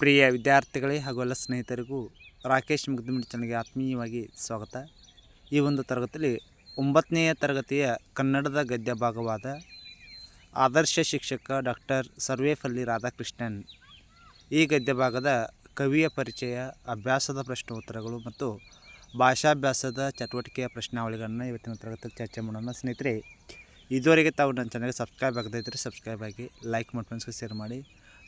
ಪ್ರಿಯ ವಿದ್ಯಾರ್ಥಿಗಳೇ ಹಾಗೂ ಎಲ್ಲ ಸ್ನೇಹಿತರಿಗೂ ರಾಕೇಶ್ ಮುಗ್ದಮಿಡಿ ಚಾನಲ್ಗೆ ಆತ್ಮೀಯವಾಗಿ ಸ್ವಾಗತ. ಈ ಒಂದು ತರಗತಿಯಲ್ಲಿ ಒಂಬತ್ತನೆಯ ತರಗತಿಯ ಕನ್ನಡದ ಗದ್ಯ ಭಾಗವಾದ ಆದರ್ಶ ಶಿಕ್ಷಕ ಡಾಕ್ಟರ್ ಸರ್ವೇಪಲ್ಲಿ ರಾಧಾಕೃಷ್ಣನ್. ಈ ಗದ್ಯ ಭಾಗದ ಕವಿಯ ಪರಿಚಯ, ಅಭ್ಯಾಸದ ಪ್ರಶ್ನೋತ್ತರಗಳು ಮತ್ತು ಭಾಷಾಭ್ಯಾಸದ ಚಟುವಟಿಕೆಯ ಪ್ರಶ್ನಾವಳಿಗಳನ್ನು ಇವತ್ತಿನ ತರಗತಿಯಲ್ಲಿ ಚರ್ಚೆ ಮಾಡೋಣ. ಸ್ನೇಹಿತರೆ, ಇದುವರೆಗೆ ತಾವು ನನ್ನ ಚಾನಲ್ಗೆ ಸಬ್ಸ್ಕ್ರೈಬ್ ಆಗದೇ ಇದ್ದರೆ ಸಬ್ಸ್ಕ್ರೈಬ್ ಆಗಿ ಲೈಕ್ ಮಾಡಿ ಫ್ರೆಂಡ್ಸ್ಗೆ ಶೇರ್ ಮಾಡಿ.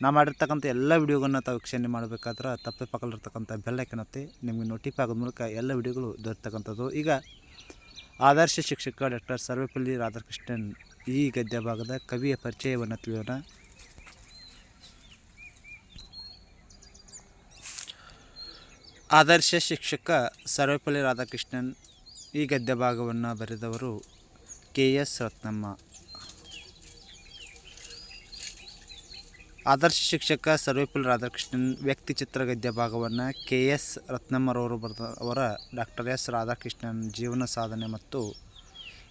ನಾ ಮಾಡಿರ್ತಕ್ಕಂಥ ಎಲ್ಲ ವಿಡಿಯೋಗಳನ್ನ ತಾವು ವೀಕ್ಷಣೆ ಮಾಡಬೇಕಾದ್ರೆ ತಪ್ಪೆ ಪಕ್ಕದಲ್ಲಿರ್ತಕ್ಕಂಥ ಬೆಲ್ ಐಕನ್ ಒತ್ತಿ ನಿಮಗೆ ನೋಟಿಫೈ ಆಗೋದ ಮೂಲಕ ಎಲ್ಲ ವಿಡಿಯೋಗಳು ದೊರೆತಕ್ಕಂಥದ್ದು. ಈಗ ಆದರ್ಶ ಶಿಕ್ಷಕ ಡಾಕ್ಟರ್ ಸರ್ವೇಪಲ್ಲಿ ರಾಧಾಕೃಷ್ಣನ್ ಈ ಗದ್ಯ ಭಾಗದ ಕವಿಯ ಪರಿಚಯವನ್ನು ತಿಳಿಯೋಣ. ಆದರ್ಶ ಶಿಕ್ಷಕ ಸರ್ವೇಪಲ್ಲಿ ರಾಧಾಕೃಷ್ಣನ್ ಈ ಗದ್ಯ ಭಾಗವನ್ನು ಬರೆದವರು ಕೆ ಎಸ್ ರತ್ನಮ್ಮ. ಆದರ್ಶ ಶಿಕ್ಷಕ ಸರ್ವೇಪಲ್ಲಿ ರಾಧಾಕೃಷ್ಣನ್ ವ್ಯಕ್ತಿ ಚಿತ್ರ ಗದ್ಯ ಭಾಗವನ್ನು ಕೆ ಎಸ್ ರತ್ನಮ್ಮರವರು ಬರೆದ ಅವರ ಡಾಕ್ಟರ್ ಎಸ್ ರಾಧಾಕೃಷ್ಣನ್ ಜೀವನ ಸಾಧನೆ ಮತ್ತು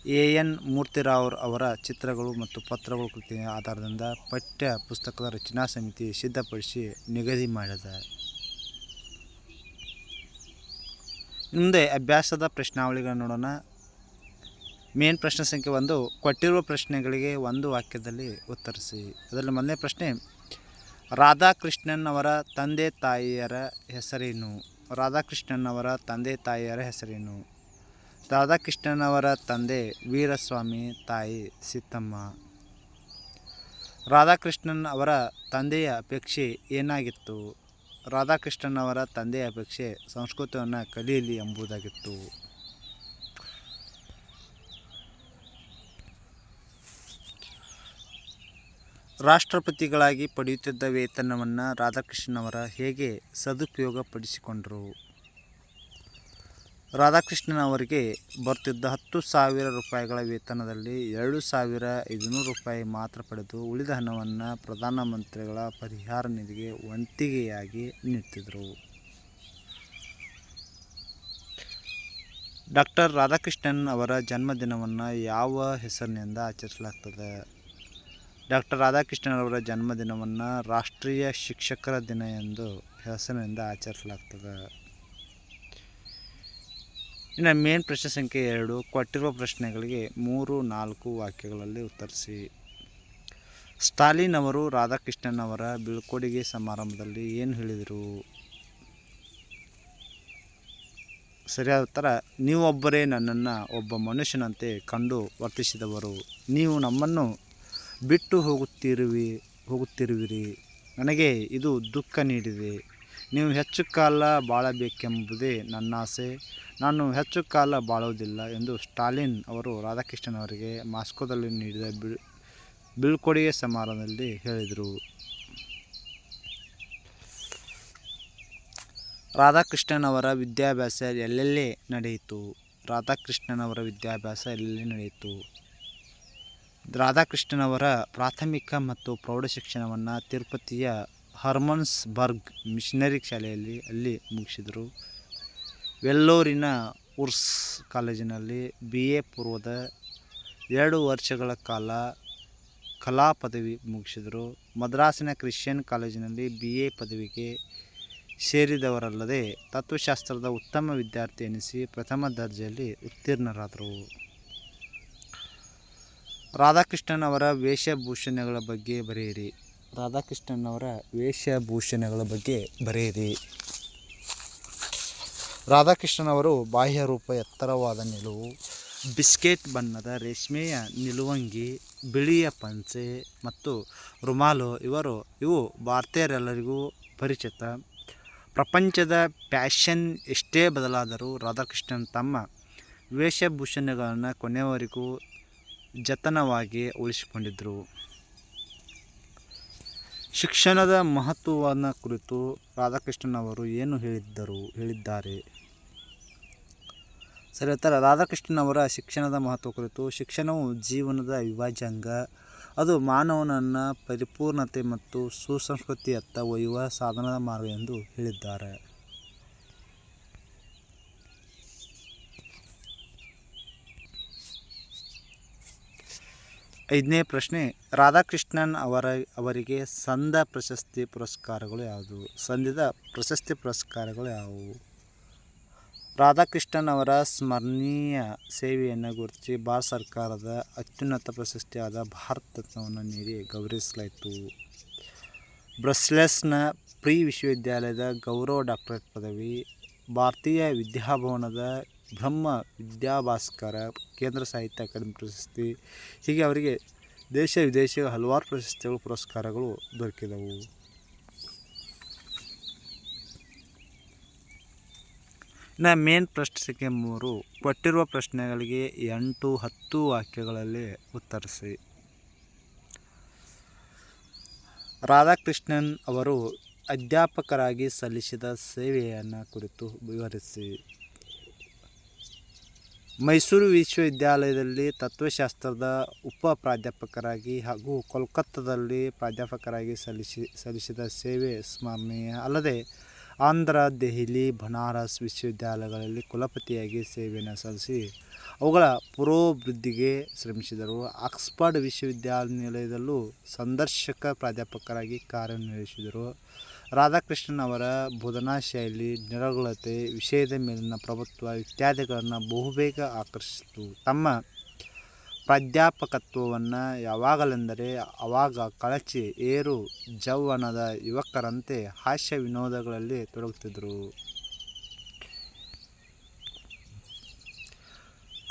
ಎ ಎನ್ ಮೂರ್ತಿರಾವ್ ಅವರ ಚಿತ್ರಗಳು ಮತ್ತು ಪತ್ರಗಳು ಕೃತಿಯ ಆಧಾರದಿಂದ ಪಠ್ಯ ಪುಸ್ತಕದ ರಚನಾ ಸಮಿತಿ ಸಿದ್ಧಪಡಿಸಿ ನಿಗದಿ ಮಾಡಿದ. ಮುಂದೆ ಅಭ್ಯಾಸದ ಪ್ರಶ್ನಾವಳಿಗಳನ್ನು ನೋಡೋಣ. ಮೇನ್ ಪ್ರಶ್ನೆ ಸಂಖ್ಯೆ ಒಂದು, ಕೊಟ್ಟಿರುವ ಪ್ರಶ್ನೆಗಳಿಗೆ ಒಂದು ವಾಕ್ಯದಲ್ಲಿ ಉತ್ತರಿಸಿ. ಅದರಲ್ಲಿ ಮೊದಲನೇ ಪ್ರಶ್ನೆ ರಾಧಾಕೃಷ್ಣನ್ ಅವರ ತಂದೆ ತಾಯಿಯರ ಹೆಸರೇನು? ರಾಧಾಕೃಷ್ಣನ್ ಅವರ ತಂದೆ ತಾಯಿಯರ ಹೆಸರೇನು? ರಾಧಾಕೃಷ್ಣನವರ ತಂದೆ ವೀರಸ್ವಾಮಿ ತಾಯಿ ಸೀತಮ್ಮ ರಾಧಾಕೃಷ್ಣನ್ ಅವರ ತಂದೆಯ ಅಪೇಕ್ಷೆ ಏನಾಗಿತ್ತು? ರಾಧಾಕೃಷ್ಣನ್ ಅವರ ತಂದೆಯ ಅಪೇಕ್ಷೆ ಸಂಸ್ಕೃತವನ್ನು ಕಲಿಯಲಿ ಎಂಬುದಾಗಿತ್ತು. ರಾಷ್ಟ್ರಪತಿಗಳಾಗಿ ಪಡೆಯುತ್ತಿದ್ದ ವೇತನವನ್ನು ರಾಧಾಕೃಷ್ಣನ್ ರಾಧಾಕೃಷ್ಣನವರ ಹೇಗೆ ಸದುಪಯೋಗಪಡಿಸಿಕೊಂಡರು? ರಾಧಾಕೃಷ್ಣನ್ ಅವರಿಗೆ ಬರ್ತಿದ್ದ ಹತ್ತು ಸಾವಿರ ರೂಪಾಯಿಗಳ ವೇತನದಲ್ಲಿ ಎರಡು ಸಾವಿರ ಐದುನೂರು ರೂಪಾಯಿ ಮಾತ್ರ ಪಡೆದು ಉಳಿದ ಹಣವನ್ನು ಪ್ರಧಾನಮಂತ್ರಿಗಳ ಪರಿಹಾರ ನಿಧಿಗೆ ವಂತಿಗೆಯಾಗಿ ನೀಡ್ತಿದ್ದರು ಡಾಕ್ಟರ್ ರಾಧಾಕೃಷ್ಣನ್ ಅವರ ಜನ್ಮದಿನವನ್ನು ಯಾವ ಹೆಸರಿನಿಂದ ಆಚರಿಸಲಾಗ್ತದೆ? ಡಾಕ್ಟರ್ ರಾಧಾಕೃಷ್ಣನ್ ಅವರ ಜನ್ಮದಿನವನ್ನು ರಾಷ್ಟ್ರೀಯ ಶಿಕ್ಷಕರ ದಿನ ಎಂದು ಹೆಸರಿನಿಂದ ಆಚರಿಸಲಾಗ್ತದೆ. ಇನ್ನು ಮೇನ್ ಪ್ರಶ್ನೆ ಸಂಖ್ಯೆ ಎರಡು, ಕೊಟ್ಟಿರುವ ಪ್ರಶ್ನೆಗಳಿಗೆ ಮೂರು, ನಾಲ್ಕು ವಾಕ್ಯಗಳಲ್ಲಿ ಉತ್ತರಿಸಿ. ಸ್ಟಾಲಿನ್ ಅವರು ರಾಧಾಕೃಷ್ಣನ್ ಅವರ ಬೀಳ್ಕೊಡುಗೆ ಸಮಾರಂಭದಲ್ಲಿ ಏನು ಹೇಳಿದರು? ಸರಿಯಾದ ಉತ್ತರ, ನೀವೊಬ್ಬರೇ ನನ್ನನ್ನು ಒಬ್ಬ ಮನುಷ್ಯನಂತೆ ಕಂಡು ವರ್ತಿಸಿದವರು. ನೀವು ನಮ್ಮನ್ನು ಬಿಟ್ಟು ಹೋಗುತ್ತಿರುವಿ, ಹೋಗುತ್ತಿರುವಿರಿ. ನನಗೆ ಇದು ದುಃಖ ನೀಡಿದೆ. ನೀವು ಹೆಚ್ಚು ಕಾಲ ಬಾಳಬೇಕೆಂಬುದೇ ನನ್ನ ಆಸೆ. ನಾನು ಹೆಚ್ಚು ಕಾಲ ಬಾಳುವುದಿಲ್ಲ ಎಂದು ಸ್ಟಾಲಿನ್ ಅವರು ರಾಧಾಕೃಷ್ಣನ್ ಅವರಿಗೆ ಮಾಸ್ಕೋದಲ್ಲಿ ನೀಡಿದ ಬೀಳ್ ಬೀಳ್ಕೊಡುಗೆ ಸಮಾರಂಭದಲ್ಲಿ ಹೇಳಿದರು. ರಾಧಾಕೃಷ್ಣನ್ ಅವರ ವಿದ್ಯಾಭ್ಯಾಸ ಎಲ್ಲೆಲ್ಲೇ ನಡೆಯಿತು? ರಾಧಾಕೃಷ್ಣನ್ ಅವರ ವಿದ್ಯಾಭ್ಯಾಸ ಎಲ್ಲೆಲ್ಲಿ ನಡೆಯಿತು? ರಾಧಾಕೃಷ್ಣನ್ ಅವರ ಪ್ರಾಥಮಿಕ ಮತ್ತು ಪ್ರೌಢ ಶಿಕ್ಷಣವನ್ನು ತಿರುಪತಿಯ ಹರ್ಮನ್ಸ್ಬರ್ಗ್ ಮಿಷನರಿ ಶಾಲೆಯಲ್ಲಿ ಅಲ್ಲಿ ಮುಗಿಸಿದರು. ವೆಲ್ಲೂರಿನ ಉರ್ಸ್ ಕಾಲೇಜಿನಲ್ಲಿ ಬಿ ಎ ಪೂರ್ವದ ಎರಡು ವರ್ಷಗಳ ಕಾಲ ಕಲಾ ಪದವಿ ಮುಗಿಸಿದರು. ಮದ್ರಾಸಿನ ಕ್ರಿಶ್ಚಿಯನ್ ಕಾಲೇಜಿನಲ್ಲಿ ಬಿ ಎ ಪದವಿಗೆ ಸೇರಿದವರಲ್ಲದೆ ತತ್ವಶಾಸ್ತ್ರದ ಉತ್ತಮ ವಿದ್ಯಾರ್ಥಿ ಎನಿಸಿ ಪ್ರಥಮ ದರ್ಜೆಯಲ್ಲಿ ಉತ್ತೀರ್ಣರಾದರು. ರಾಧಾಕೃಷ್ಣನ್ ಅವರ ವೇಷಭೂಷಣಗಳ ಬಗ್ಗೆ ಬರೆಯಿರಿ. ರಾಧಾಕೃಷ್ಣನ್ ಅವರ ವೇಷಭೂಷಣಗಳ ಬಗ್ಗೆ ಬರೆಯಿರಿ. ರಾಧಾಕೃಷ್ಣನ್ ಅವರು ಬಾಹ್ಯ ರೂಪ ಎತ್ತರವಾದ ನಿಲುವು, ಬಿಸ್ಕೆಟ್ ಬಣ್ಣದ ರೇಷ್ಮೆಯ ನಿಲುವಂಗಿ, ಬಿಳಿಯ ಪಂಚೆ ಮತ್ತು ರುಮಾಲು ಇವರು, ಇವು ಭಾರತೀಯರೆಲ್ಲರಿಗೂ ಪರಿಚಿತ. ಪ್ರಪಂಚದ ಪ್ಯಾಷನ್ ಎಷ್ಟೇ ಬದಲಾದರೂ ರಾಧಾಕೃಷ್ಣನ್ ತಮ್ಮ ವೇಷಭೂಷಣಗಳನ್ನು ಕೊನೆಯವರೆಗೂ ಜತನವಾಗಿ ಉಳಿಸಿಕೊಂಡಿದ್ದರು ಶಿಕ್ಷಣದ ಮಹತ್ವವನ್ನು ಕುರಿತು ರಾಧಾಕೃಷ್ಣನ್ ಅವರು ಏನು ಹೇಳಿದ್ದರು, ಹೇಳಿದ್ದಾರೆ? ಸರಿ ಹೇಳ್ತಾರೆ ರಾಧಾಕೃಷ್ಣನವರ ಶಿಕ್ಷಣದ ಮಹತ್ವ ಕುರಿತು ಶಿಕ್ಷಣವು ಜೀವನದ ವಿಭಾಜಂಗ ಅದು ಮಾನವನನ್ನು ಪರಿಪೂರ್ಣತೆ ಮತ್ತು ಸುಸಂಸ್ಕೃತಿಯತ್ತ ಒಯ್ಯುವ ಸಾಧನದ ಮಾರ್ಗ ಎಂದು ಹೇಳಿದ್ದಾರೆ. ಐದನೇ ಪ್ರಶ್ನೆ, ರಾಧಾಕೃಷ್ಣನ್ ಅವರ, ಅವರಿಗೆ ಸಂದ ಪ್ರಶಸ್ತಿ ಪುರಸ್ಕಾರಗಳು ಯಾವುದು? ಸಂದಿದ ಪ್ರಶಸ್ತಿ ಪುರಸ್ಕಾರಗಳು ಯಾವುವು? ರಾಧಾಕೃಷ್ಣನ್ ಅವರ ಸ್ಮರಣೀಯ ಸೇವೆಯನ್ನು ಗುರುತಿಸಿ ಭಾರತ ಸರ್ಕಾರದ ಅತ್ಯುನ್ನತ ಪ್ರಶಸ್ತಿಯಾದ ಭಾರತ ರತ್ನವನ್ನು ನೀಡಿ ಗೌರವಿಸಲಾಯಿತು. ಬ್ರಸ್ಲೆಸ್ನ ಪ್ರೀ ವಿಶ್ವವಿದ್ಯಾಲಯದ ಗೌರವ ಡಾಕ್ಟರೇಟ್ ಪದವಿ, ಭಾರತೀಯ ವಿದ್ಯಾಭವನದ ಬ್ರಹ್ಮ ವಿದ್ಯಾಭಾಸ್ಕರ ಕೇಂದ್ರ ಸಾಹಿತ್ಯ ಅಕಾಡೆಮಿ ಪ್ರಶಸ್ತಿ. ಹೀಗೆ ಅವರಿಗೆ ದೇಶ ವಿದೇಶ ಹಲವಾರು ಪ್ರಶಸ್ತಿಗಳು, ಪುರಸ್ಕಾರಗಳು ದೊರಕಿದವು. ಇನ್ನು ಮೇನ್ ಪ್ರಶ್ನೆ ಮೂರು, ಕೊಟ್ಟಿರುವ ಪ್ರಶ್ನೆಗಳಿಗೆ ಎಂಟು, ಹತ್ತು ವಾಕ್ಯಗಳಲ್ಲಿ ಉತ್ತರಿಸಿ. ರಾಧಾಕೃಷ್ಣನ್ ಅವರು ಅಧ್ಯಾಪಕರಾಗಿ ಸಲ್ಲಿಸಿದ ಸೇವೆಯನ್ನು ಕುರಿತು ವಿವರಿಸಿ. ಮೈಸೂರು ವಿಶ್ವವಿದ್ಯಾಲಯದಲ್ಲಿ ತತ್ವಶಾಸ್ತ್ರದ ಉಪ ಪ್ರಾಧ್ಯಾಪಕರಾಗಿ ಹಾಗೂ ಕೋಲ್ಕತ್ತಾದಲ್ಲಿ ಪ್ರಾಧ್ಯಾಪಕರಾಗಿ ಸಲ್ಲಿಸಿ, ಸಲ್ಲಿಸಿದ ಸೇವೆ ಸ್ಮರಣೀಯ ಅಲ್ಲದೆ ಆಂಧ್ರ, ದೆಹಲಿ, ಬನಾರಸ್ ವಿಶ್ವವಿದ್ಯಾಲಯಗಳಲ್ಲಿ ಕುಲಪತಿಯಾಗಿ ಸೇವೆಯನ್ನು ಸಲ್ಲಿಸಿ ಅವುಗಳ ಪುರೋಭಿವೃದ್ಧಿಗೆ ಶ್ರಮಿಸಿದರು. ಆಕ್ಸ್ಫರ್ಡ್ ವಿಶ್ವವಿದ್ಯಾನಿಲಯದಲ್ಲೂ ಸಂದರ್ಶಕ ಪ್ರಾಧ್ಯಾಪಕರಾಗಿ ಕಾರ್ಯನಿರ್ವಹಿಸಿದರು. ರಾಧಾಕೃಷ್ಣನ್ ಅವರ ಬೋಧನಾ ಶೈಲಿ, ನಿರರ್ಗಳತೆ, ವಿಷಯದ ಮೇಲಿನ ಪ್ರಭುತ್ವ ಇತ್ಯಾದಿಗಳನ್ನು ಬಹುಬೇಗ ಆಕರ್ಷಿಸಿತು. ತಮ್ಮ ಪ್ರಾಧ್ಯಾಪಕತ್ವವನ್ನು ಯಾವಾಗಲೆಂದರೆ ಆವಾಗ ಕಳಚಿ ಏರು ಜೌವನದ ಯುವಕರಂತೆ ಹಾಸ್ಯ ವಿನೋದಗಳಲ್ಲಿ ತೊಡಗುತ್ತಿದ್ದರು.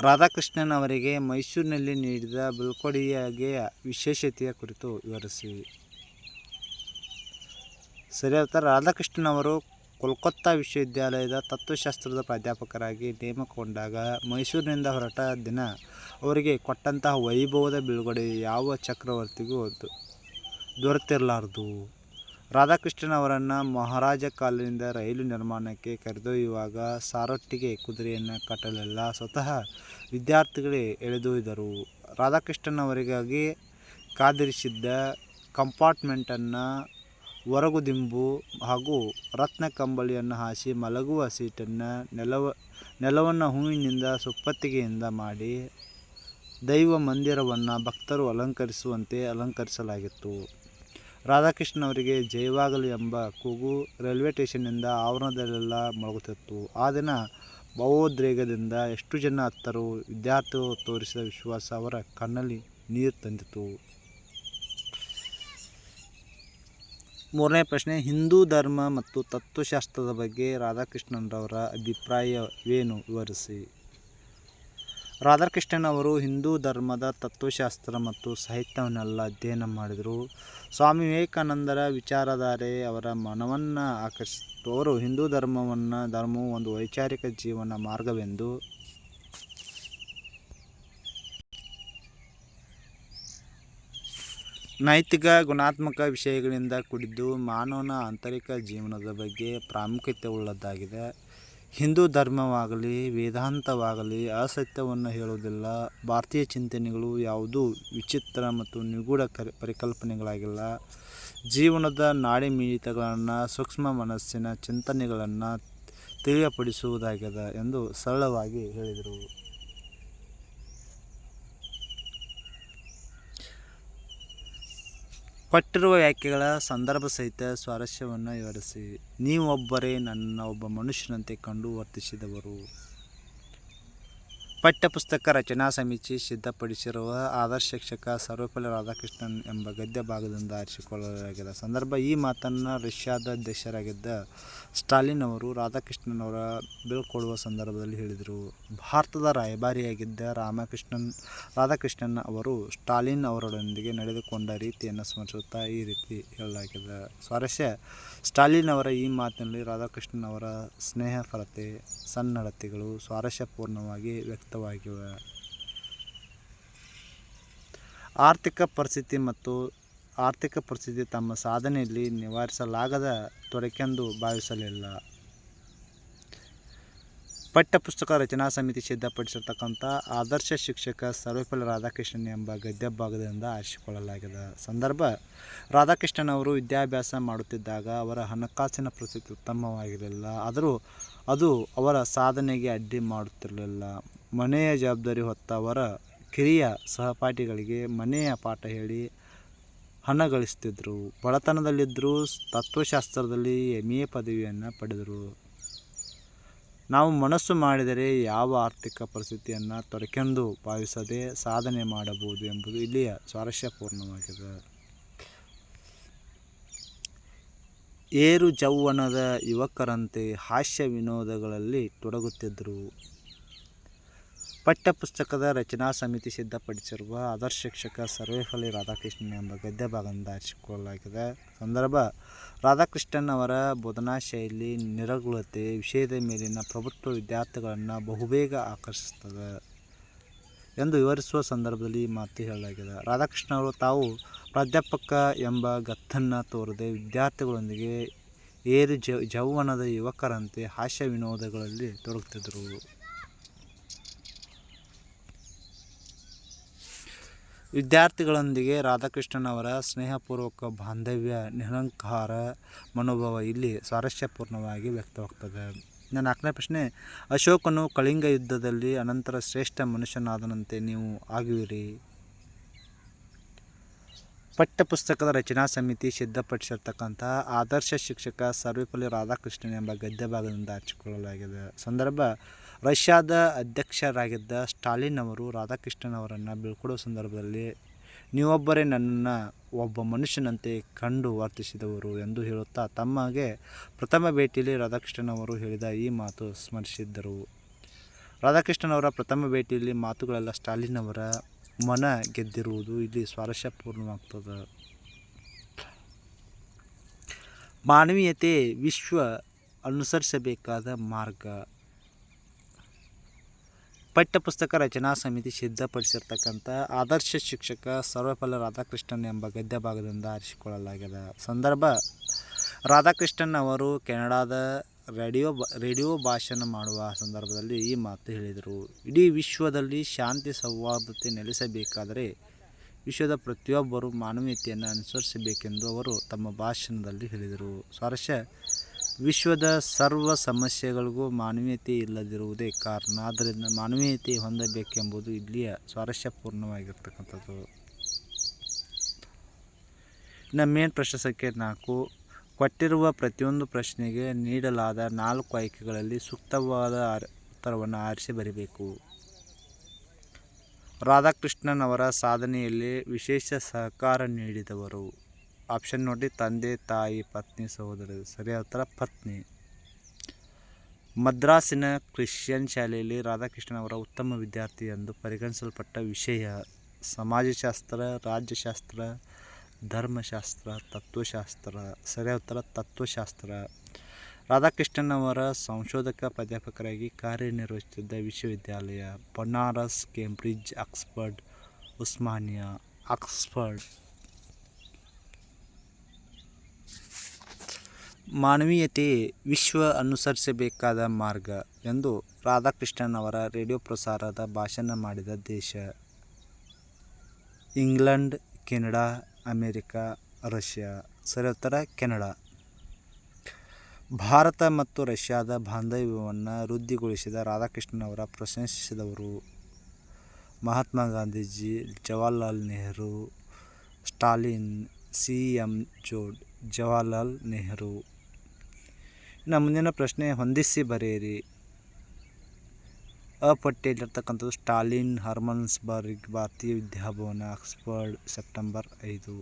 ರಾಧಾಕೃಷ್ಣನ್ ಅವರಿಗೆ ಮೈಸೂರಿನಲ್ಲಿ ನೀಡಿದ ಬೀಳ್ಕೊಡುಗೆಯ ವಿಶೇಷತೆಯ ಕುರಿತು ವಿವರಿಸಿ. ಸರಿಯಾದ ರಾಧಾಕೃಷ್ಣನ್ ಅವರು ಕೋಲ್ಕತ್ತಾ ವಿಶ್ವವಿದ್ಯಾಲಯದ ತತ್ವಶಾಸ್ತ್ರದ ಪ್ರಾಧ್ಯಾಪಕರಾಗಿ ನೇಮಕಗೊಂಡಾಗ ಮೈಸೂರಿನಿಂದ ಹೊರಟ ದಿನ ಅವರಿಗೆ ಕೊಟ್ಟಂತಹ ವೈಭವದ ಬಿಡುಗಡೆ ಯಾವ ಚಕ್ರವರ್ತಿಗೂ ಹೊತ್ತು ದೊರೆತಿರಲಾರದು. ರಾಧಾಕೃಷ್ಣನ್ ಅವರನ್ನು ಮಹಾರಾಜ ಕಾಲದಿಂದ ರೈಲು ನಿರ್ಮಾಣಕ್ಕೆ ಕರೆದೊಯ್ಯುವಾಗ ಸಾರೊಟ್ಟಿಗೆ ಕುದುರೆಯನ್ನು ಕಟ್ಟಲೆಲ್ಲ ಸ್ವತಃ ವಿದ್ಯಾರ್ಥಿಗಳೇ ಎಳೆದೊಯ್ದರು. ರಾಧಾಕೃಷ್ಣನ್ ಅವರಿಗಾಗಿ ಕಾದಿರಿಸಿದ್ದ ಕಂಪಾರ್ಟ್ಮೆಂಟನ್ನು ಹೊರಗುದಿಂಬು ಹಾಗೂ ರತ್ನ ಕಂಬಳಿಯನ್ನು ಹಾಸಿ ಮಲಗುವ ಸೀಟನ್ನು ನೆಲವ, ನೆಲವನ್ನು ಹೂವಿನಿಂದ ಸುಪ್ಪತ್ತಿಗೆಯಿಂದ ಮಾಡಿ ದೈವ ಮಂದಿರವನ್ನು ಭಕ್ತರು ಅಲಂಕರಿಸುವಂತೆ ಅಲಂಕರಿಸಲಾಗಿತ್ತು. ರಾಧಾಕೃಷ್ಣ ಅವರಿಗೆ ಜಯವಾಗಲಿ ಎಂಬ ಕೂಗು ರೈಲ್ವೆ ಸ್ಟೇಷನ್ನಿಂದ ಆವರಣದಲ್ಲೆಲ್ಲ ಮೊಳಗುತ್ತಿತ್ತು ಆ ದಿನ ಭಾವೋದ್ರೇಗದಿಂದ ಎಷ್ಟು ಜನ ಹತ್ತರು, ವಿದ್ಯಾರ್ಥಿಗಳು ತೋರಿಸಿದ ವಿಶ್ವಾಸ ಅವರ ಕಣ್ಣಲ್ಲಿ ನೀರು ತಂದಿತು ಮೂರನೇ ಪ್ರಶ್ನೆ, ಹಿಂದೂ ಧರ್ಮ ಮತ್ತು ತತ್ವಶಾಸ್ತ್ರದ ಬಗ್ಗೆ ರಾಧಾಕೃಷ್ಣನ್ರವರ ಅಭಿಪ್ರಾಯವೇನು? ವಿವರಿಸಿ. ರಾಧಾಕೃಷ್ಣನ್ ಅವರು ಹಿಂದೂ ಧರ್ಮದ ತತ್ವಶಾಸ್ತ್ರ ಮತ್ತು ಸಾಹಿತ್ಯವನ್ನೆಲ್ಲ ಅಧ್ಯಯನ ಮಾಡಿದರು. ಸ್ವಾಮಿ ವಿವೇಕಾನಂದರ ವಿಚಾರಧಾರೆ ಅವರ ಮನವನ್ನು ಆಕರ್ಷಿಸಿತು. ಅವರು ಹಿಂದೂ ಧರ್ಮವನ್ನು, ಧರ್ಮವು ಒಂದು ವೈಚಾರಿಕ ಜೀವನ ಮಾರ್ಗವೆಂದು ನೈತಿಕ ಗುಣಾತ್ಮಕ ವಿಷಯಗಳಿಂದ ಕೂಡಿದ್ದು ಮಾನವನ ಆಂತರಿಕ ಜೀವನದ ಬಗ್ಗೆ ಪ್ರಾಮುಖ್ಯತೆ ಉಳ್ಳದ್ದಾಗಿದೆ. ಹಿಂದೂ ಧರ್ಮವಾಗಲಿ, ವೇದಾಂತವಾಗಲಿ ಅಸತ್ಯವನ್ನು ಹೇಳುವುದಿಲ್ಲ. ಭಾರತೀಯ ಚಿಂತನೆಗಳು ಯಾವುದೂ ವಿಚಿತ್ರ ಮತ್ತು ನಿಗೂಢ ಪರಿಕಲ್ಪನೆಗಳಾಗಿಲ್ಲ. ಜೀವನದ ನಾಡಿಮಿಡಿತಗಳನ್ನು, ಸೂಕ್ಷ್ಮ ಮನಸ್ಸಿನ ಚಿಂತನೆಗಳನ್ನು ತಿಳಿಯಪಡಿಸುವುದಾಗಿದೆ ಎಂದು ಸರಳವಾಗಿ ಹೇಳಿದರು. ಕೊಟ್ಟಿರುವ ವ್ಯಾಖ್ಯೆಗಳ ಸಂದರ್ಭ ಸಹಿತ ಸ್ವಾರಸ್ಯವನ್ನು ವಿವರಿಸಿ. ನೀವೊಬ್ಬರೇ ನನ್ನ ಒಬ್ಬ ಮನುಷ್ಯನಂತೆ ಕಂಡು ವರ್ತಿಸಿದವರು. ಪಠ್ಯಪುಸ್ತಕ ರಚನಾ ಸಮಿತಿ ಸಿದ್ಧಪಡಿಸಿರುವ ಆದರ್ಶ ಶಿಕ್ಷಕ ಸರ್ವಪಲ್ಲಿ ರಾಧಾಕೃಷ್ಣನ್ ಎಂಬ ಗದ್ಯ ಭಾಗದಿಂದ ಆರಿಸಿಕೊಳ್ಳಲಾಗಿದೆ ಸಂದರ್ಭ, ಈ ಮಾತನ್ನು ರಷ್ಯಾದ ಅಧ್ಯಕ್ಷರಾಗಿದ್ದ ಸ್ಟಾಲಿನ್ ಅವರು ರಾಧಾಕೃಷ್ಣನ್ ಅವರ ಬೀಳ್ಕೊಡುವ ಸಂದರ್ಭದಲ್ಲಿ ಹೇಳಿದರು. ಭಾರತದ ರಾಯಭಾರಿಯಾಗಿದ್ದ ರಾಮಕೃಷ್ಣನ್, ರಾಧಾಕೃಷ್ಣನ್ ಅವರು ಸ್ಟಾಲಿನ್ ಅವರೊಂದಿಗೆ ನಡೆದುಕೊಂಡ ರೀತಿಯನ್ನು ಸ್ಮರಿಸುತ್ತಾ ಈ ರೀತಿ ಹೇಳಲಾಗಿದೆ. ಸ್ವಾರಸ್ಯ, ಸ್ಟಾಲಿನ್ ಅವರ ಈ ಮಾತಿನಲ್ಲಿ ರಾಧಾಕೃಷ್ಣನ್ ಅವರ ಸ್ನೇಹಪರತೆ ಸನ್ನಡತೆಗಳು ಸ್ವಾರಸ್ಯಪೂರ್ಣವಾಗಿ ಆರ್ಥಿಕ ಪರಿಸ್ಥಿತಿ ಮತ್ತು ಆರ್ಥಿಕ ಪರಿಸ್ಥಿತಿ ತಮ್ಮ ಸಾಧನೆಯಲ್ಲಿ ನಿವಾರಿಸಲಾಗದ ತೊಡಕೆಂದು ಭಾವಿಸಲಿಲ್ಲ. ಪಠ್ಯಪುಸ್ತಕ ರಚನಾ ಸಮಿತಿ ಸಿದ್ಧಪಡಿಸಿರ್ತಕ್ಕಂಥ ಆದರ್ಶ ಶಿಕ್ಷಕ ಸರ್ವಪಲ್ಲಿ ರಾಧಾಕೃಷ್ಣನ್ ಎಂಬ ಗದ್ಯ ಭಾಗದಿಂದ ಆರಿಸಿಕೊಳ್ಳಲಾಗಿದ. ಸಂದರ್ಭ, ರಾಧಾಕೃಷ್ಣನ್ ಅವರು ವಿದ್ಯಾಭ್ಯಾಸ ಮಾಡುತ್ತಿದ್ದಾಗ ಅವರ ಹಣಕಾಸಿನ ಪರಿಸ್ಥಿತಿ ಉತ್ತಮವಾಗಿರಲಿಲ್ಲ. ಆದರೂ ಅದು ಅವರ ಸಾಧನೆಗೆ ಅಡ್ಡಿ ಮಾಡುತ್ತಿರಲಿಲ್ಲ. ಮನೆಯ ಜವಾಬ್ದಾರಿ ಹೊತ್ತ ಅವರ ಕಿರಿಯ ಸಹಪಾಠಿಗಳಿಗೆ ಮನೆಯ ಪಾಠ ಹೇಳಿ ಹಣ ಗಳಿಸ್ತಿದ್ರು. ಬಡತನದಲ್ಲಿದ್ದರೂ ತತ್ವಶಾಸ್ತ್ರದಲ್ಲಿ ಎಂ ಎ ಪದವಿಯನ್ನು ಪಡೆದರು. ನಾವು ಮನಸ್ಸು ಮಾಡಿದರೆ ಯಾವ ಆರ್ಥಿಕ ಪರಿಸ್ಥಿತಿಯನ್ನು ತೊಡಕೆಂದು ಭಾವಿಸದೆ ಸಾಧನೆ ಮಾಡಬಹುದು ಎಂಬುದು ಇಲ್ಲಿಯ ಸ್ವಾರಸ್ಯಪೂರ್ಣವಾಗಿದೆ. ಏರು ಜೌವನದ ಯುವಕರಂತೆ ಹಾಸ್ಯ ವಿನೋದಗಳಲ್ಲಿ ತೊಡಗುತ್ತಿದ್ದರು ಪಠ್ಯಪುಸ್ತಕದ ರಚನಾ ಸಮಿತಿ ಸಿದ್ಧಪಡಿಸಿರುವ ಆದರ್ಶ ಶಿಕ್ಷಕ ಸರ್ವೇಪಲ್ಲಿ ರಾಧಾಕೃಷ್ಣನ್ ಎಂಬ ಗದ್ಯ ಭಾಗದಿಂದ ಆರಿಸಿಕೊಳ್ಳಲಾಗಿದೆ. ಸಂದರ್ಭ, ರಾಧಾಕೃಷ್ಣನ್ ಅವರ ಬೋಧನಾ ಶೈಲಿ ನಿರಗುಳತೆ ವಿಷಯದ ಮೇಲಿನ ಪ್ರಭುತ್ವ ವಿದ್ಯಾರ್ಥಿಗಳನ್ನು ಬಹುಬೇಗ ಆಕರ್ಷಿಸುತ್ತದೆ ಎಂದು ವಿವರಿಸುವ ಸಂದರ್ಭದಲ್ಲಿ ಮಾತು ಹೇಳಲಾಗಿದೆ. ರಾಧಾಕೃಷ್ಣ ಅವರು, ತಾವು ಪ್ರಾಧ್ಯಾಪಕ ಎಂಬ ಗತ್ತನ್ನು ತೋರದೆ ವಿದ್ಯಾರ್ಥಿಗಳೊಂದಿಗೆ ಏರು ಜೌವನದ ಯುವಕರಂತೆ ಹಾಸ್ಯ ವಿನೋದಗಳಲ್ಲಿ ತೊಡಗುತ್ತಿದ್ದರು. ವಿದ್ಯಾರ್ಥಿಗಳೊಂದಿಗೆ ರಾಧಾಕೃಷ್ಣನವರ ಸ್ನೇಹಪೂರ್ವಕ ಬಾಂಧವ್ಯ ನಿರಂಕಾರ ಮನೋಭಾವ ಇಲ್ಲಿ ಸ್ವಾರಸ್ಯಪೂರ್ಣವಾಗಿ ವ್ಯಕ್ತವಾಗ್ತದೆ. ನನ್ನ ನಾಲ್ಕನೇ ಪ್ರಶ್ನೆ, ಅಶೋಕನು ಕಳಿಂಗ ಯುದ್ಧದಲ್ಲಿ ಅನಂತರ ಶ್ರೇಷ್ಠ ಮನುಷ್ಯನಾದನಂತೆ ನೀವು ಆಗುವಿರಿ ಪಠ್ಯಪುಸ್ತಕದ ರಚನಾ ಸಮಿತಿ ಸಿದ್ಧಪಡಿಸಿರ್ತಕ್ಕಂಥ ಆದರ್ಶ ಶಿಕ್ಷಕ ಸರ್ವಪಲ್ಲಿ ರಾಧಾಕೃಷ್ಣನ್ ಎಂಬ ಗದ್ಯ ಭಾಗದಿಂದ ಹಂಚಿಕೊಳ್ಳಲಾಗಿದೆ. ಸಂದರ್ಭ ರಷ್ಯಾದ ಅಧ್ಯಕ್ಷರಾಗಿದ್ದ ಸ್ಟಾಲಿನ್ ಅವರು ರಾಧಾಕೃಷ್ಣನ್ ಅವರನ್ನು ಬೀಳ್ಕೊಡೋ ಸಂದರ್ಭದಲ್ಲಿ ನೀವೊಬ್ಬರೇ ನನ್ನನ್ನು ಒಬ್ಬ ಮನುಷ್ಯನಂತೆ ಕಂಡು ವರ್ತಿಸಿದವರು ಎಂದು ಹೇಳುತ್ತಾ ತಮಗೆ ಪ್ರಥಮ ಭೇಟಿಯಲ್ಲಿ ರಾಧಾಕೃಷ್ಣನ್ ಅವರು ಹೇಳಿದ ಈ ಮಾತು ಸ್ಮರಿಸಿದ್ದರು. ರಾಧಾಕೃಷ್ಣನ್ ಅವರ ಪ್ರಥಮ ಭೇಟಿಯಲ್ಲಿ ಮಾತುಗಳೆಲ್ಲ ಸ್ಟಾಲಿನ್ ಅವರ ಮನ ಗೆದ್ದಿರುವುದು ಇಲ್ಲಿ ಸ್ವಾರಸ್ಯಪೂರ್ಣವಾಗ್ತದೆ. ಮಾನವೀಯತೆ ವಿಶ್ವ ಅನುಸರಿಸಬೇಕಾದ ಮಾರ್ಗ. ಪಠ್ಯಪುಸ್ತಕ ರಚನಾ ಸಮಿತಿ ಸಿದ್ಧಪಡಿಸಿರ್ತಕ್ಕಂಥ ಆದರ್ಶ ಶಿಕ್ಷಕ ಸರ್ವಪಲ್ಲ ರಾಧಾಕೃಷ್ಣನ್ ಎಂಬ ಗದ್ಯ ಭಾಗದಿಂದ ಆರಿಸಿಕೊಳ್ಳಲಾಗಿದೆ. ಸಂದರ್ಭ, ರಾಧಾಕೃಷ್ಣನ್ ಅವರು ಕೆನಡಾದ ರೇಡಿಯೋ ರೇಡಿಯೋ ಭಾಷಣ ಮಾಡುವ ಸಂದರ್ಭದಲ್ಲಿ ಈ ಮಾತು ಹೇಳಿದರು. ಇಡೀ ವಿಶ್ವದಲ್ಲಿ ಶಾಂತಿ ಸೌಹಾರ್ದತೆ ನೆಲೆಸಬೇಕಾದರೆ ವಿಶ್ವದ ಪ್ರತಿಯೊಬ್ಬರು ಮಾನವೀಯತೆಯನ್ನು ಅನುಸರಿಸಬೇಕೆಂದು ಅವರು ತಮ್ಮ ಭಾಷಣದಲ್ಲಿ ಹೇಳಿದರು. ಸ್ವಾರಸ್ಯ ವಿಶ್ವದ ಸರ್ವ ಸಮಸ್ಯೆಗಳಿಗೂ ಮಾನವೀಯತೆ ಇಲ್ಲದಿರುವುದೇ ಕಾರಣ. ಆದ್ದರಿಂದ ಮಾನವೀಯತೆ ಹೊಂದಬೇಕೆಂಬುದು ಇಲ್ಲಿಯ ಸ್ವಾರಸ್ಯಪೂರ್ಣವಾಗಿರ್ತಕ್ಕಂಥದ್ದು. ಇನ್ನು ಮೇನ್ ಪ್ರಶ್ನೆ ಸಂಖ್ಯೆ ನಾಲ್ಕು, ಕೊಟ್ಟಿರುವ ಪ್ರತಿಯೊಂದು ಪ್ರಶ್ನೆಗೆ ನೀಡಲಾದ ನಾಲ್ಕು ಆಯ್ಕೆಗಳಲ್ಲಿ ಸೂಕ್ತವಾದ ಉತ್ತರವನ್ನು ಆರಿಸಿ ಬರೀಬೇಕು. ರಾಧಾಕೃಷ್ಣನ್ ಅವರ ಸಾಧನೆಯಲ್ಲಿ ವಿಶೇಷ ಸಹಕಾರ ನೀಡಿದವರು. ಆಪ್ಷನ್ ನೋಡಿ, ತಂದೆ, ತಾಯಿ, ಪತ್ನಿ, ಸಹೋದರ, ಸರಿಯಾದ ಉತ್ತರ ಪತ್ನಿ. ಮದ್ರಾಸಿನ ಕ್ರಿಶ್ಚಿಯನ್ ಶಾಲೆಯಲ್ಲಿ ರಾಧಾಕೃಷ್ಣನ್ ಅವರ ಉತ್ತಮ ವಿದ್ಯಾರ್ಥಿ ಎಂದು ಪರಿಗಣಿಸಲ್ಪಟ್ಟ ವಿಷಯ, ಸಮಾಜಶಾಸ್ತ್ರ, ರಾಜ್ಯಶಾಸ್ತ್ರ, ಧರ್ಮಶಾಸ್ತ್ರ, ತತ್ವಶಾಸ್ತ್ರ, ಸರಿಯಾದ ಉತ್ತರ ತತ್ವಶಾಸ್ತ್ರ. ರಾಧಾಕೃಷ್ಣನ್ ಅವರ ಸಂಶೋಧಕ ಪ್ರಾಧ್ಯಾಪಕರಾಗಿ ಕಾರ್ಯನಿರ್ವಹಿಸುತ್ತಿದ್ದ ವಿಶ್ವವಿದ್ಯಾಲಯ Banaras Cambridge Oxford Osmania Oxford ಮಾನವೀಯತೆ ವಿಶ್ವ ಅನುಸರಿಸಬೇಕಾದ ಮಾರ್ಗ ಎಂದು ರಾಧಾಕೃಷ್ಣನ್ ಅವರ ರೇಡಿಯೋ ಪ್ರಸಾರದ ಭಾಷಣ ಮಾಡಿದ ದೇಶ. England, Canada, America, Russia. ಸರಿ ಕೆನಡಾ. ಭಾರತ ಮತ್ತು ರಷ್ಯಾದ ಬಾಂಧವ್ಯವನ್ನು ವೃದ್ಧಿಗೊಳಿಸಿದ ರಾಧಾಕೃಷ್ಣನ್ ಅವರ ಪ್ರಶಂಸಿಸಿದವರು Mahatma Gandhiji, Jawaharlal Nehru, Stalin, C M Joad, Jawaharlal Nehru. ಇನ್ನು ಮುಂದಿನ ಪ್ರಶ್ನೆ ಹೊಂದಿಸಿ ಬರೆಯಿರಿ. ಅ ಪಟ್ಟಿಯಲ್ಲಿರ್ತಕ್ಕಂಥದ್ದು ಸ್ಟಾಲಿನ್ ಹರ್ಮನ್ಸ್ಬರ್ಗ್ ಭಾರತೀಯ ವಿದ್ಯಾಭವನ, ಆಕ್ಸ್ಫರ್ಡ್, ಸೆಪ್ಟೆಂಬರ್ ಐದು.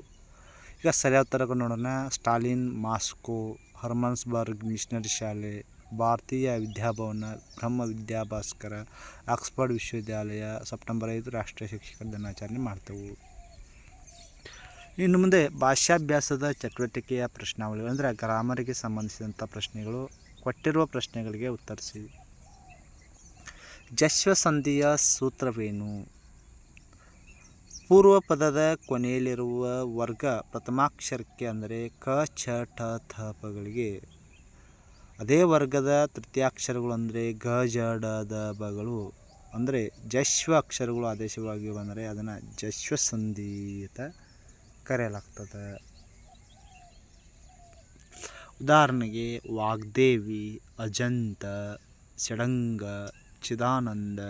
ಈಗ ಸರಿಯಾದ ತರಕ ನೋಡೋಣ. ಸ್ಟಾಲಿನ್, ಮಾಸ್ಕೋ ಹರ್ಮನ್ಸ್ಬರ್ಗ್ ಮಿಷನರಿ ಶಾಲೆ, ಭಾರತೀಯ ವಿದ್ಯಾಭವನ, ಬ್ರಹ್ಮ ವಿದ್ಯಾಭಾಸ್ಕರ, ಆಕ್ಸ್ಫರ್ಡ್ ವಿಶ್ವವಿದ್ಯಾಲಯ, ಸೆಪ್ಟೆಂಬರ್ ಐದು ರಾಷ್ಟ್ರೀಯ ಶಿಕ್ಷಕರ ದಿನಾಚರಣೆ ಮಾಡ್ತೇವೆ. ಇನ್ನು ಮುಂದೆ ಭಾಷಾಭ್ಯಾಸದ ಚಟುವಟಿಕೆಯ ಪ್ರಶ್ನಾವಳಿ, ಅಂದರೆ ಗ್ರಾಮರಿಗೆ ಸಂಬಂಧಿಸಿದಂಥ ಪ್ರಶ್ನೆಗಳು, ಕೊಟ್ಟಿರುವ ಪ್ರಶ್ನೆಗಳಿಗೆ ಉತ್ತರಿಸಿ. ಜಶ್ವ ಸಂಧಿಯ ಸೂತ್ರವೇನು? ಪೂರ್ವ ಪದದ ಕೊನೆಯಲ್ಲಿರುವ ವರ್ಗ ಪ್ರಥಮಾಕ್ಷರಕ್ಕೆ ಅಂದರೆ ಕ, ಛ, ಠ, ಥ ಪಗಳಿಗೆ. ಅದೇ ವರ್ಗದ ತೃತೀಯಾಕ್ಷರಗಳು ಅಂದರೆ ಗ ಜ, ಡ, ದ ಬಗಳು ಅಂದರೆ ಜಶ್ವ ಅಕ್ಷರಗಳು ಆದೇಶವಾಗಿ ಬಂದರೆ ಅದನ್ನು ಜಶ್ವ ಸಂಧಿ ಅಂತ ಕರೆಯಲಾಗ್ತದೆ. ಉದಾಹರಣೆಗೆ ವಾಗ್ದೇವಿ, ಅಜಂತ, ಷಡಂಗ, ಚಿದಾನಂದ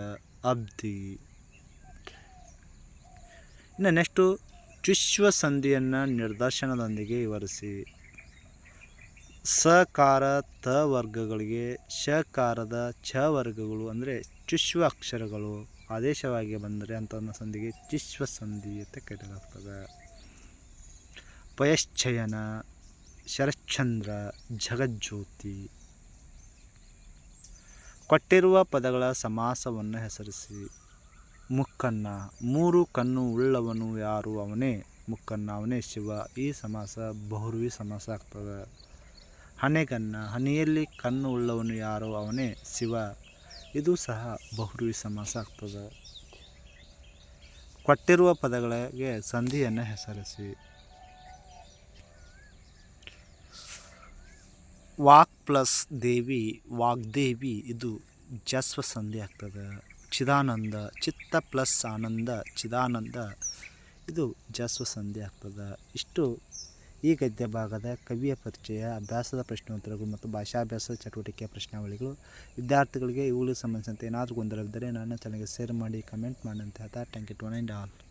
ಅಬ್ಧಿ ಇನ್ನು ನೆಕ್ಸ್ಟು ಚುಶ್ವ ಸಂಧಿಯನ್ನು ನಿರ್ದರ್ಶನದೊಂದಿಗೆ ವಿವರಿಸಿ. ಸಕಾರ ತ ವರ್ಗಗಳಿಗೆ ಶಕಾರದ ಛ ವರ್ಗಗಳು ಅಂದರೆ ಚುಶ್ವ ಅಕ್ಷರಗಳು ಆದೇಶವಾಗಿ ಬಂದರೆ ಅಂಥ ಸಂಧಿಗೆ ಚುಶ್ವ ಸಂಧಿ ಅಂತ ಕರೆಯಲಾಗ್ತದೆ ಪಯಶ್ಚಯನ ಶರಶ್ಚಂದ್ರ, ಜಗಜ್ಯೋತಿ. ಕೊಟ್ಟಿರುವ ಪದಗಳ ಸಮಾಸವನ್ನು ಹೆಸರಿಸಿ. ಮುಕ್ಕನ್ನ, ಮೂರು ಕಣ್ಣು ಉಳ್ಳವನು ಯಾರು ಅವನೇ? ಮುಕ್ಕನ್ನ, ಅವನೇ ಶಿವ. ಈ ಸಮಾಸ ಬಹುರ್ವಿ ಸಮಾಸ ಆಗ್ತದೆ. ಹಣೆಗನ್ನ ಹನಿಯಲ್ಲಿ ಕಣ್ಣು ಉಳ್ಳವನು ಯಾರು ಅವನೇ? ಶಿವ. ಇದು ಸಹ ಬಹುರ್ವಿ ಸಮಾಸ ಆಗ್ತದೆ. ಕೊಟ್ಟಿರುವ ಪದಗಳಿಗೆ ಸಂಧಿಯನ್ನು ಹೆಸರಿಸಿ. ವಾಕ್ ಪ್ಲಸ್ ದೇವಿ ವಾಗ್ದೇವಿ ಇದು ಜಸ್ವ ಸಂಧಿ ಆಗ್ತದೆ. ಚಿದಾನಂದ, ಚಿತ್ತ ಪ್ಲಸ್ ಆನಂದ, ಚಿದಾನಂದ, ಇದು ಜಸ್ವ ಸಂಧಿ ಆಗ್ತದೆ. ಇಷ್ಟು ಈ ಗದ್ಯ ಭಾಗದ ಕವಿಯ ಪರಿಚಯ, ಅಭ್ಯಾಸದ ಪ್ರಶ್ನೋತ್ತರಗಳು ಮತ್ತು ಭಾಷಾಭ್ಯಾಸ ಚಟುವಟಿಕೆಯ ಪ್ರಶ್ನಾವಳಿಗಳು. ವಿದ್ಯಾರ್ಥಿಗಳಿಗೆ ಇವುಗಳಿಗೆ ಸಂಬಂಧಿಸಿದಂತೆ ಏನಾದರೂ ಗೊಂದಲವಿದ್ದರೆ ನನ್ನ ಚಾನಲ್ಗೆ ಶೇರ್ ಮಾಡಿ ಕಮೆಂಟ್ ಮಾಡಿ ಅಂತ ಹೇಳ್ತಾ ಟ್ಯಾಂಕ್ ಯು ಟು ಆಲ್